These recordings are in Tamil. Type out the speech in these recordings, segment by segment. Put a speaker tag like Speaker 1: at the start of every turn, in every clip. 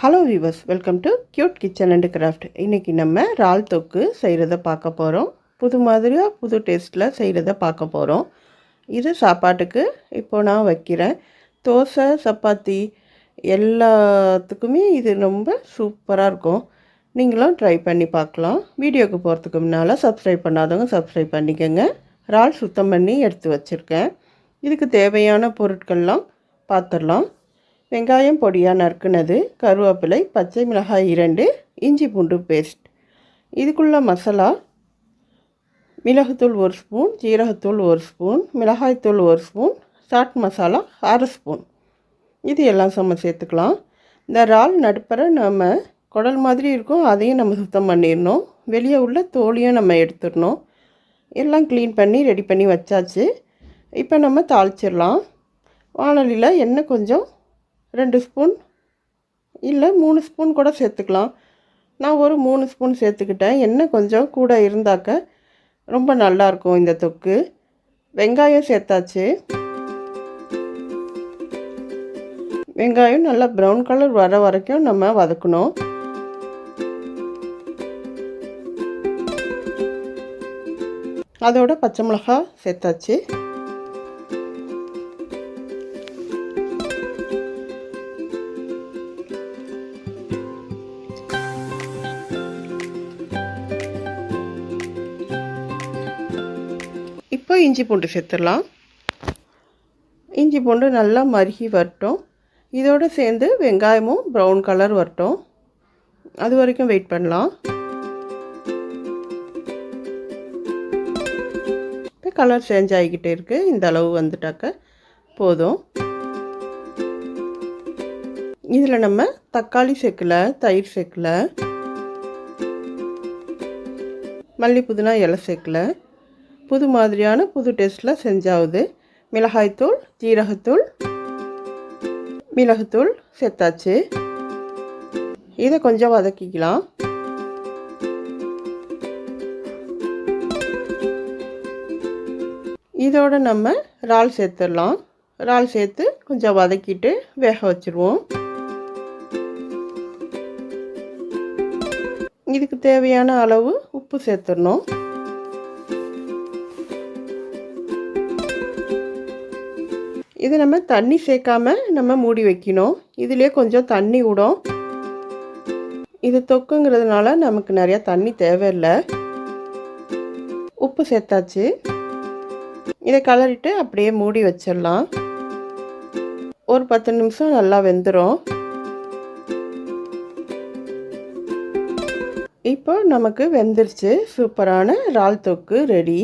Speaker 1: Hello viewers welcome to cute kitchen and craft இன்றைக்கி நம்ம இறால் தொக்கு செய்கிறத பார்க்க போகிறோம் புது மாதிரியாக புது டேஸ்ட்டில் செய்கிறத பார்க்க போகிறோம் இது சாப்பாட்டுக்கு இப்போ நான் வைக்கிறேன். தோசை சப்பாத்தி எல்லாத்துக்குமே இது ரொம்ப சூப்பராக இருக்கும். நீங்களும் ட்ரை பண்ணி பார்க்கலாம். வீடியோக்கு போகிறதுக்கு முன்னால் சப்ஸ்கிரைப் பண்ணாதவங்க சப்ஸ்கிரைப் பண்ணிக்கோங்க. இறால் சுத்தம் பண்ணி எடுத்து வச்சுருக்கேன். இதுக்கு தேவையான பொருட்கள்லாம் பார்த்துடலாம் வெங்காயம் பொடியாக நறுக்குனது கருவேப்பிலை பச்சை மிளகாய் இரண்டு இஞ்சி பூண்டு பேஸ்ட் இதுக்குள்ள மசாலா மிளகுத்தூள் ஒரு ஸ்பூன் ஜீரகத்தூள் ஒரு ஸ்பூன் மிளகாய்த்தூள் ஒரு ஸ்பூன் சாட் மசாலா அரை ஸ்பூன் இது எல்லாம் நம்ம சேர்த்துக்கலாம். இந்த இறால் நடுப்பற நம்ம குடல் மாதிரி இருக்கும் அதையும் நம்ம சுத்தம் பண்ணிடணும். வெளியே உள்ள தோலியும் நம்ம எடுத்துடணும். எல்லாம் க்ளீன் பண்ணி ரெடி பண்ணி வச்சாச்சு. இப்போ நம்ம தாளிச்சிடலாம். வானொலியில் எண்ணெய் கொஞ்சம் ரெண்டு ஸ்பூன் இல்லை மூணு ஸ்பூன் கூட சேர்த்துக்கலாம். நான் ஒரு மூணு ஸ்பூன் சேர்த்துக்கிட்டேன். எண்ணெய் கொஞ்சம் கூட இருந்தாக்க ரொம்ப நல்லாயிருக்கும் இந்த தொக்கு. வெங்காயம் சேர்த்தாச்சு. வெங்காயம் நல்லா ப்ரௌன் கலர் வர வரைக்கும் நம்ம வதக்கணும். அதோட பச்சை மிளகா சேர்த்தாச்சு. இப்போ இஞ்சி பூண்டு சேர்த்துடலாம். இஞ்சி பூண்டு நல்லா மருகி வரட்டும். இதோடு சேர்ந்து வெங்காயமும் ப்ரௌன் கலர் வரட்டும். அது வரைக்கும் வெயிட் பண்ணலாம். இப்போ கலர் சேஞ்ச் ஆகிக்கிட்டே இருக்குது இந்த அளவு வந்துட்டாக்க போதும். இதில் நம்ம தக்காளி சேர்க்கல தயிர் சேர்க்கல. மல்லி புதினா இலை சேர்க்கலை. புது மாதிரியான புது டேஸ்ட்டில் செஞ்சாவுது மிளகாய்த்தூள் ஜீரகத்தூள் மிளகுத்தூள் சேர்த்தாச்சு. இதை கொஞ்சம் வதக்கிக்கலாம். இதோட நம்ம இறால் சேர்த்துடலாம். இறால் சேர்த்து கொஞ்சம் வதக்கிட்டு வேக வச்சுருவோம். இதுக்கு தேவையான அளவு உப்பு சேர்த்துடணும். இது நம்ம தண்ணி சேர்க்காம நம்ம மூடி வைக்கணும். இதிலே கொஞ்சம் தண்ணி விடும் இது தொக்குங்கிறதுனால நமக்கு நிறையா தண்ணி தேவையில்லை. உப்பு சேர்த்தாச்சு. இதை கலரிட்டு அப்படியே மூடி வச்சிடலாம். ஒரு பத்து நிமிஷம் நல்லா வெந்துடும் இப்போ நமக்கு வெந்துருச்சு. சூப்பரான இறால் தொக்கு ரெடி.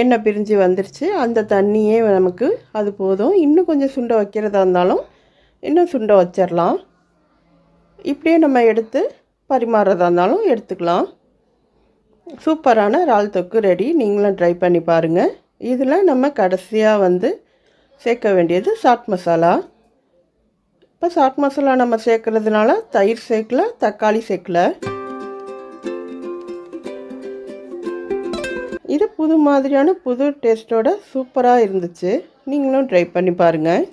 Speaker 1: எண்ணெய் பிரிஞ்சு வந்துருச்சு. அந்த தண்ணியே நமக்கு அது போதும். இன்னும் கொஞ்சம் சுண்டை வைக்கிறதா இருந்தாலும் இன்னும் சுண்டை வச்சிடலாம் இப்படியே நம்ம எடுத்து பரிமாறுறதா இருந்தாலும் எடுத்துக்கலாம். சூப்பரான இறால் தொக்கு ரெடி. நீங்களும் ட்ரை பண்ணி பாருங்கள் இதில் நம்ம கடைசியாக வந்து சேர்க்க வேண்டியது சாட் மசாலா. இப்போ சாட் மசாலா நம்ம சேர்க்குறதுனால தயிர் சேர்க்கல தக்காளி சேர்க்கல. இது புது மாதிரியான புது டேஸ்ட்டோட சூப்பராக இருந்துச்சு. நீங்களும் ட்ரை பண்ணி பாருங்கள்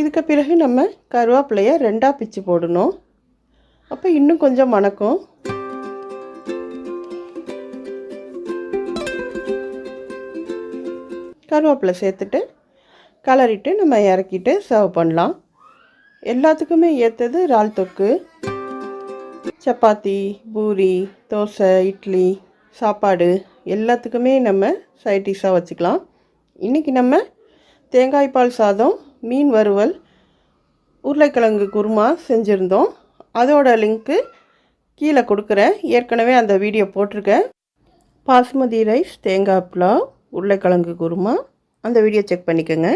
Speaker 1: இதுக்கு பிறகு நம்ம கருவேப்பிலையை ரெண்டாக பிச்சு போடணும். அப்போ இன்னும் கொஞ்சம் மணக்கும். கருவேப்பிலை சேர்த்துட்டு கலரிட்டு நம்ம இறக்கிட்டு சர்வ் பண்ணலாம். எல்லாத்துக்குமே ஏற்றது இறால் தொக்கு. சப்பாத்தி பூரி தோசை இட்லி சாப்பாடு எல்லாத்துக்குமே நம்ம சைட் டிஷ்ஷாக வச்சுக்கலாம். இன்றைக்கி நம்ம தேங்காய் பால் சாதம் மீன் வறுவல் உருளைக்கிழங்கு குருமா செஞ்சுருந்தோம். அதோட லிங்க்கு கீழே கொடுக்குறேன். ஏற்கனவே அந்த வீடியோ போட்டிருக்கேன். பாஸ்மதி ரைஸ் தேங்காய் புலாவ் உருளைக்கிழங்கு குருமா. அந்த வீடியோ செக் பண்ணிக்கோங்க.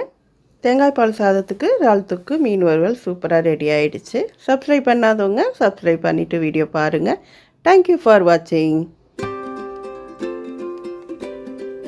Speaker 1: தேங்காய் பால் சாதத்துக்கு இறால் மீன் வறுவல் சூப்பராக ரெடி ஆகிடுச்சு சப்ஸ்கிரைப் பண்ணாதவங்க சப்ஸ்கிரைப் பண்ணிவிட்டு வீடியோ பாருங்கள் தேங்க்யூ ஃபார் வாட்சிங்